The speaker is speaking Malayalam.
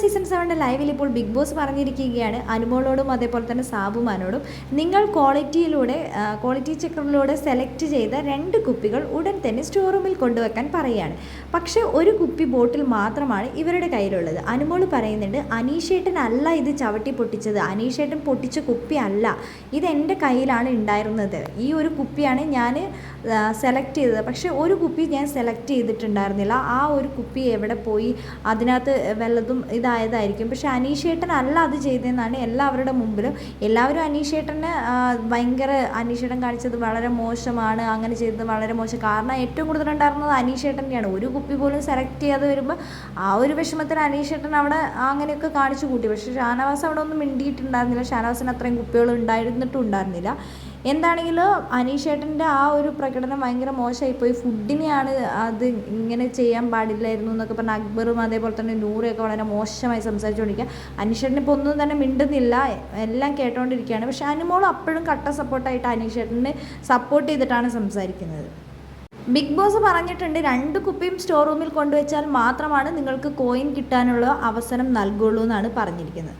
സീസൺ സെവന്റെ ലൈവിൽ ഇപ്പോൾ ബിഗ് ബോസ് പറഞ്ഞിരിക്കുകയാണ്. അനുമോളോടും അതേപോലെ തന്നെ സാബുമാനോടും. നിങ്ങൾ ക്വാളിറ്റിയിലൂടെ ക്വാളിറ്റി ചെക്കറിലൂടെ സെലക്ട് ചെയ്ത രണ്ട് കുപ്പികൾ ഉടൻ തന്നെ സ്റ്റോർ റൂമിൽ കൊണ്ടുവെക്കാൻ പറയുകയാണ്. പക്ഷേ ഒരു കുപ്പി ബോട്ടിൽ മാത്രമാണ് ഇവരുടെ കയ്യിലുള്ളത്. അനുമോൾ പറയുന്നുണ്ട് അനീഷേട്ടൻ അനീഷേട്ടനല്ല ഇത് ചവിട്ടി പൊട്ടിച്ചത്. അനീഷേട്ടൻ പൊട്ടിച്ച കുപ്പി അല്ല. ഇത് എന്റെ കയ്യിലാണ് ഉണ്ടായിരുന്നത് ഈ ഒരു കുപ്പിയാണ് ഞാൻ സെലക്ട് ചെയ്തത്. പക്ഷേ ഒരു കുപ്പി ഞാൻ സെലക്ട് ചെയ്തിട്ടുണ്ടായിരുന്നില്ല. ആ ഒരു കുപ്പി എവിടെ പോയി? അതിനകത്ത് വല്ലതും ഇതായതായിരിക്കും. പക്ഷേ അനീഷേട്ടൻ അല്ല അത് ചെയ്തതെന്നാണ് എല്ലാവരുടെ മുമ്പിലും. എല്ലാവരും അനീഷേട്ടനെ ഭയങ്കര അനീഷേട്ടൻ കാണിച്ചത് വളരെ മോശമാണ് അങ്ങനെ ചെയ്തത് വളരെ മോശം. കാരണം ഏറ്റവും കൂടുതൽ ഉണ്ടായിരുന്നത് അനീഷേട്ടന്റെയാണ്. ഒരു കുപ്പി പോലും സെലക്ട് ചെയ്യാതെ വരുമ്പോൾ ആ ഒരു വിഷമത്തിൽ അനീഷേട്ടൻ അവിടെ അങ്ങനെയൊക്കെ കാണിച്ചു കൂട്ടി. പക്ഷേ ഷാനവാസ് അവിടെ ഒന്നും മിണ്ടിയിട്ടുണ്ടായിരുന്നില്ല. ഷാനവാസിന് അത്രയും കുപ്പികൾ ഉണ്ടായിരുന്നിട്ടും ഉണ്ടായിരുന്നില്ല. എന്താണെങ്കിലും അനീഷേട്ടന്റെ ആ ഒരു പ്രകടനം ഭയങ്കര മോശമായിപ്പോയി. ഫുഡിനെയാണ് അത് ഇങ്ങനെ ചെയ്യാൻ പാടില്ലായിരുന്നു എന്നൊക്കെ പറഞ്ഞ അക്ബറും അതേപോലെ തന്നെ നൂറയൊക്കെ വളരെ മോശമായി സംസാരിച്ചുകൊണ്ടിരിക്കുക. അനീഷേട്ടൻ ഇപ്പോൾ ഒന്നും തന്നെ മിണ്ടുന്നില്ല. എല്ലാം കേട്ടോണ്ടിരിക്കുകയാണ്. പക്ഷെ അനുമോൾ അപ്പോഴും കട്ട സപ്പോർട്ടായിട്ട് അനീഷേട്ടനെ സപ്പോർട്ട് ചെയ്തിട്ടാണ് സംസാരിക്കുന്നത്. ബിഗ് ബോസ് പറഞ്ഞിട്ടുണ്ട് രണ്ട് കുപ്പിയും സ്റ്റോർ റൂമിൽ കൊണ്ടുവച്ചാൽ മാത്രമാണ് നിങ്ങൾക്ക് കോയിൻ കിട്ടാനുള്ള അവസരം നൽകുള്ളൂ എന്നാണ് പറഞ്ഞിരിക്കുന്നത്.